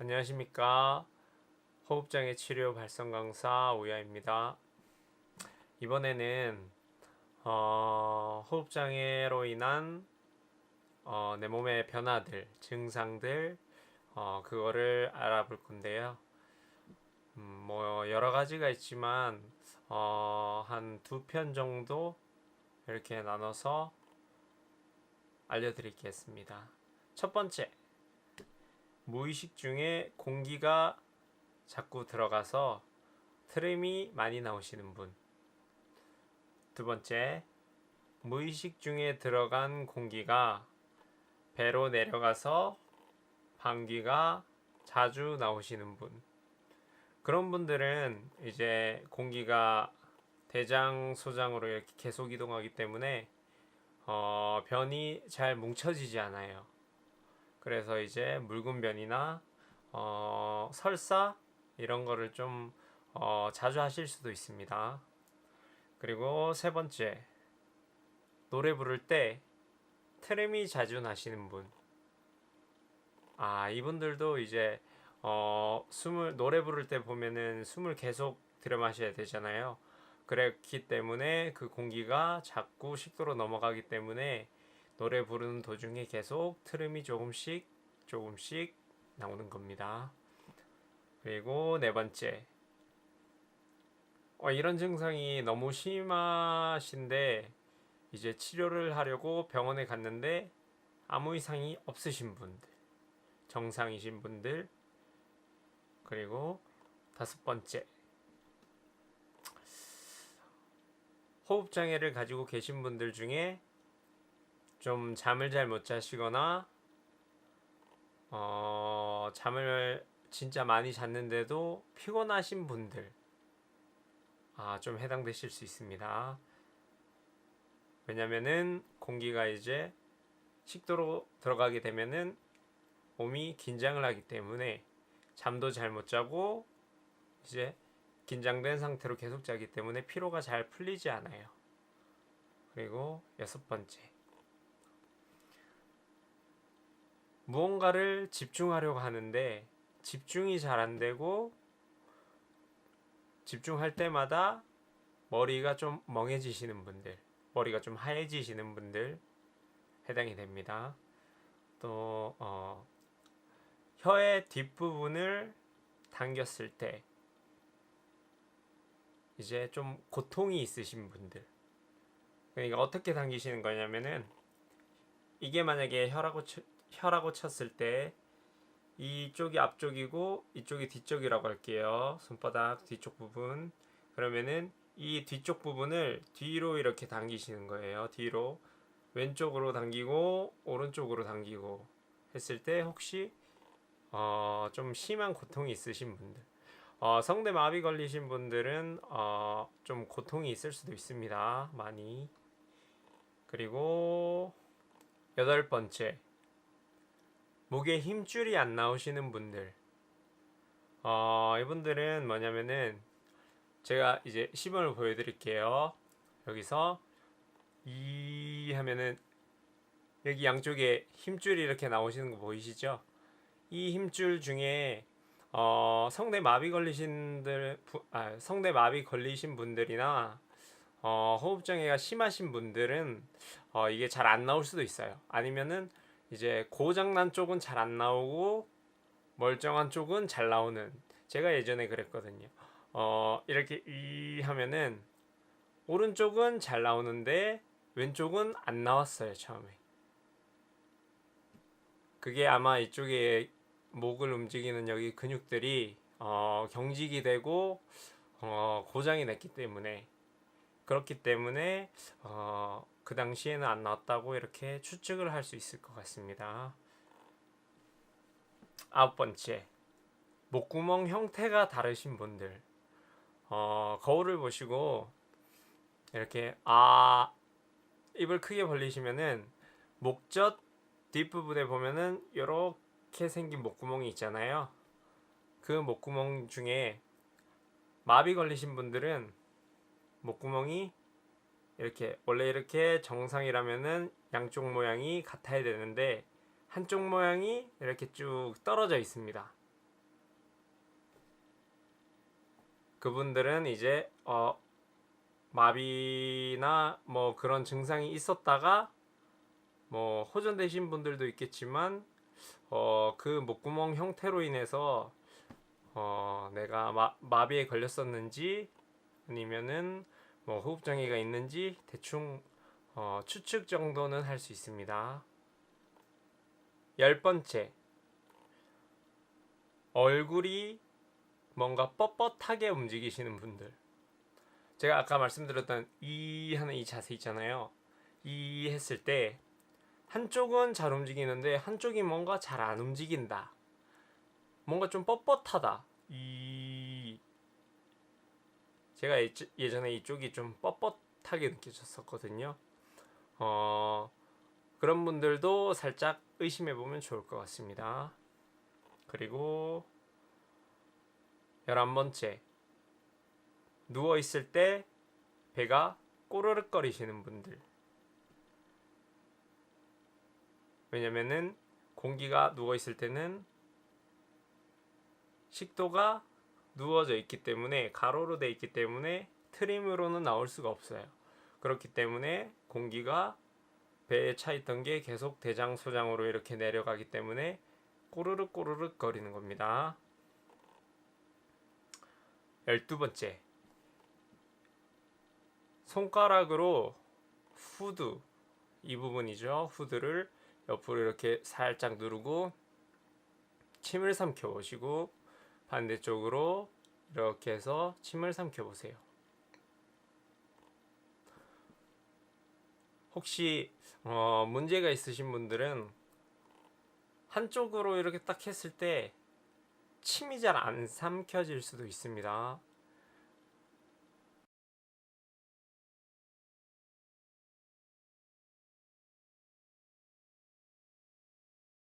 안녕하십니까. 호흡장애 치료 발성 강사 오야입니다. 이번에는 어, 호흡장애로 인한 어, 내 몸의 변화들, 증상들, 어, 그거를 알아볼 건데요. 음, 뭐 여러 가지가 있지만 어, 한 두 편 정도 이렇게 나눠서 알려드리겠습니다. 첫 번째, 무의식 중에 공기가 자꾸 들어가서 트림이 많이 나오시는 분. 두 번째, 무의식 중에 들어간 공기가 배로 내려가서 방귀가 자주 나오시는 분. 그런 분들은 이제 공기가 대장, 소장으로 이렇게 계속 이동하기 때문에 어, 변이 잘 뭉쳐지지 않아요. 그래서 이제 묽은 변이나 어, 설사 이런 거를 좀 어, 자주 하실 수도 있습니다. 그리고 세 번째, 노래 부를 때 트림이 자주 나시는 분. 아, 이분들도 이제 어, 숨을 노래 부를 때 보면은 숨을 계속 들여 마셔야 되잖아요. 그렇기 때문에 그 공기가 자꾸 식도로 넘어가기 때문에 노래 부르는 도중에 계속 트름이 조금씩 조금씩 나오는 겁니다. 그리고 네 번째. 어, 이런 증상이 너무 심하신데 이제 치료를 하려고 병원에 갔는데 아무 이상이 없으신 분들, 정상이신 분들, 그리고 다섯 번째. 호흡 장애를 가지고 계신 분들 중에 좀 잠을 잘 못 자시거나 어, 잠을 진짜 많이 잤는데도 피곤하신 분들 아, 좀 해당되실 수 있습니다. 왜냐면은 공기가 이제 식도로 들어가게 되면은 몸이 긴장을 하기 때문에 잠도 잘 못 자고 이제 긴장된 상태로 계속 자기 때문에 피로가 잘 풀리지 않아요. 그리고 여섯 번째. 무언가를 집중하려고 하는데 집중이 잘 안 되고 집중할 때마다 머리가 좀 멍해지시는 분들, 머리가 좀 하얘지시는 분들 해당이 됩니다. 또 어, 혀의 뒷부분을 당겼을 때 이제 좀 고통이 있으신 분들. 그러니까 어떻게 당기시는 거냐면은 이게 만약에 혀라고 쳐, 혀라고 쳤을 때 이쪽이 앞쪽이고 이쪽이 뒤쪽이라고 할게요. 손바닥 뒤쪽 부분. 그러면은 이 뒤쪽 부분을 뒤로 이렇게 당기시는 거예요. 뒤로 왼쪽으로 당기고 오른쪽으로 당기고 했을 때 혹시 어, 좀 심한 고통이 있으신 분들 어, 성대 마비 걸리신 분들은 어, 좀 고통이 있을 수도 있습니다. 많이. 그리고 여덟 번째. 목에 힘줄이 안 나오시는 분들. 어, 이분들은 뭐냐면은 제가 이제 시범을 보여드릴게요. 여기서 이 하면은 여기 양쪽에 힘줄이 이렇게 나오시는 거 보이시죠? 이 힘줄 중에 어, 성대 마비 걸리신들, 부, 아, 성대 마비 걸리신 분들이나 어, 호흡 장애가 심하신 분들은 어, 이게 잘 안 나올 수도 있어요. 아니면은 이제 고장난 쪽은 잘 안 나오고 멀쩡한 쪽은 잘 나오는. 제가 예전에 그랬거든요. 어, 이렇게 이 하면은 오른쪽은 잘 나오는데 왼쪽은 안 나왔어요, 처음에. 그게 아마 이쪽에 목을 움직이는 여기 근육들이 어, 경직이 되고 어, 고장이 났기 때문에 그렇기 때문에 어, 그 당시에는 안 나왔다고 이렇게 추측을 할 수 있을 것 같습니다. 아홉 번째, 목구멍 형태가 다르신 분들 어, 거울을 보시고 이렇게 아 입을 크게 벌리시면은 목젖 뒷부분에 보면은 이렇게 생긴 목구멍이 있잖아요. 그 목구멍 중에 마비 걸리신 분들은 목구멍이 이렇게 원래 이렇게 정상이라면은 양쪽 모양이 같아야 되는데 한쪽 모양이 이렇게 쭉 떨어져 있습니다. 그분들은 이제 어 마비나 뭐 그런 증상이 있었다가 뭐 호전되신 분들도 있겠지만 어 그 목구멍 형태로 인해서 어 내가 마, 마비에 걸렸었는지 아니면은 뭐 호흡 장애가 있는지 대충 어 추측 정도는 할 수 있습니다. 열 번째 얼굴이 뭔가 뻣뻣하게 움직이시는 분들. 제가 아까 말씀드렸던 이 하는 이 자세 있잖아요. 이 했을 때 한쪽은 잘 움직이는데 한쪽이 뭔가 잘 안 움직인다. 뭔가 좀 뻣뻣하다. 이 제가 예- 예전에 이쪽이 좀 뻣뻣하게 느껴졌었거든요. 어 그런 분들도 살짝 의심해 보면 좋을 것 같습니다. 그리고 열한 번째 누워 있을 때 배가 꼬르륵거리시는 분들. 왜냐면은 공기가 누워 있을 때는 식도가 누워져 있기 때문에 가로로 돼 있기 때문에 트림으로는 나올 수가 없어요. 그렇기 때문에 공기가 배에 차 있던 게 계속 대장 소장으로 이렇게 내려가기 때문에 꼬르륵 꼬르륵 거리는 겁니다. 열두 번째. 손가락으로 후드 이 부분이죠. 후드를 옆으로 이렇게 살짝 누르고 침을 삼켜 보시고 반대쪽으로 이렇게 해서 침을 삼켜 보세요. 혹시 어, 문제가 있으신 분들은 한쪽으로 이렇게 딱 했을 때 침이 잘 안 삼켜질 수도 있습니다.